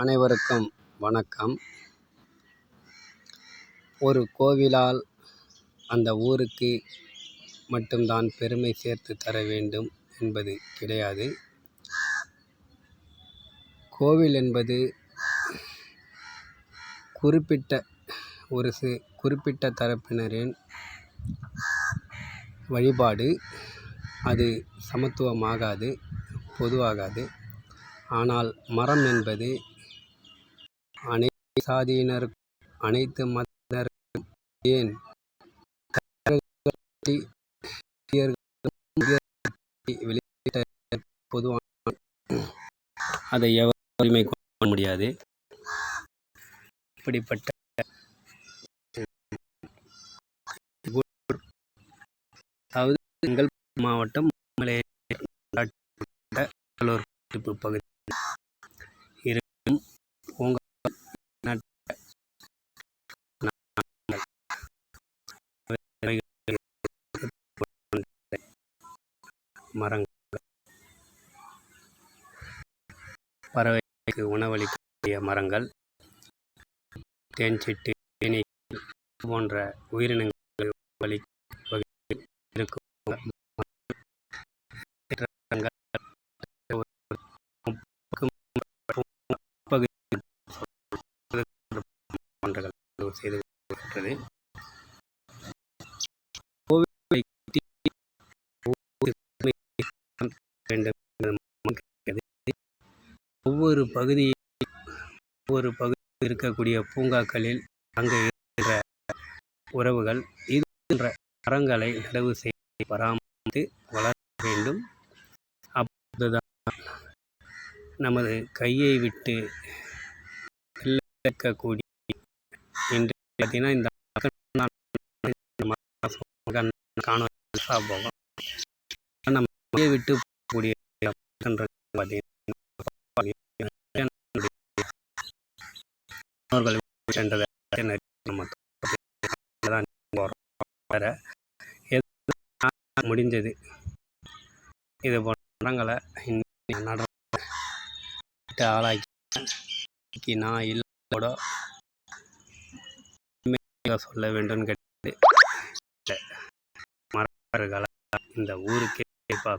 அனைவருக்கும் வணக்கம். ஒரு கோவிலால் அந்த ஊருக்கு மட்டும்தான் பெருமை சேர்த்து தர வேண்டும் என்பது கிடையாது. கோவில் என்பது குறிப்பிட்ட ஒரு சி குறிப்பிட்ட தரப்பினரின் வழிபாடு. அது சமத்துவமாகாது பொதுவாகாது. ஆனால் மரம் என்பது அனைத்து சாதியினருக்கும் அனைத்து மதத்தினருக்கும் ஏன் வெளியிட்ட பொதுவான அதை எவர் உரிமை கொள்ள முடியாது. இப்படிப்பட்ட அதாவது எங்கள் மாவட்டம் கடலூர் பகுதி இருக்கும் பூங்கா மரங்கள். பறவைக்கு உணவளிக்கக்கூடிய மரங்கள். தேன் சிட்டு தேனீ போன்ற உயிரினங்கள் வகையில் இருக்கும் செய்து வேண்டும் ஒவ்வொரு பகுதியில் ஒவ்வொரு பகுதியில் இருக்கக்கூடிய பூங்காக்களில் அங்கு இருக்கின்ற உறவுகள் இது மரங்களை நடவு செய்து பராமரித்து வளர வேண்டும். அப்போதுதான் நமது கையை விட்டு இருக்கக்கூடிய இன்று பார்த்தீங்கன்னா இந்த காண போகும் நம்ம கையை விட்டு முடிந்தது இது போன்ற மரங்களை நட ஆளாக்கி நான் கூட சொல்ல வேண்டும் கேட்டு மரங்களை இந்த ஊருக்கே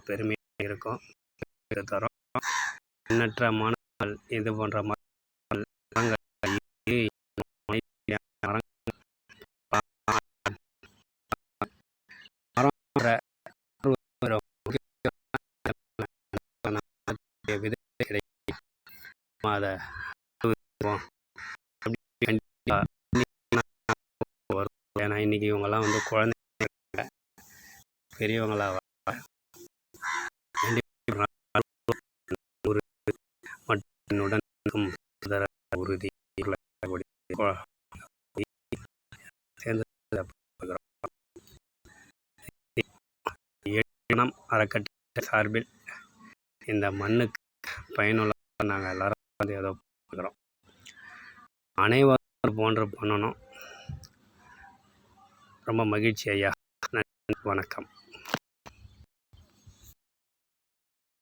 பெருமையாக இருக்கும். தரோம். எண்ணற்ற மாணவர்கள் இது போன்ற மரங்கள் ஏன்னா இன்றைக்கி இவங்கெல்லாம் வந்து குழந்தைங்க பெரியவங்களாக மட்டுடன் உறுதி இனம் அறக்கட்டளை சார்பில் இந்த மண்ணுக்கு பயனுள்ள நாங்கள் எல்லாரும் வந்து ஏதோ பார்க்குறோம். அனைவரும் போன்று பண்ணணும் ரொம்ப மகிழ்ச்சி ஐயா. வணக்கம்.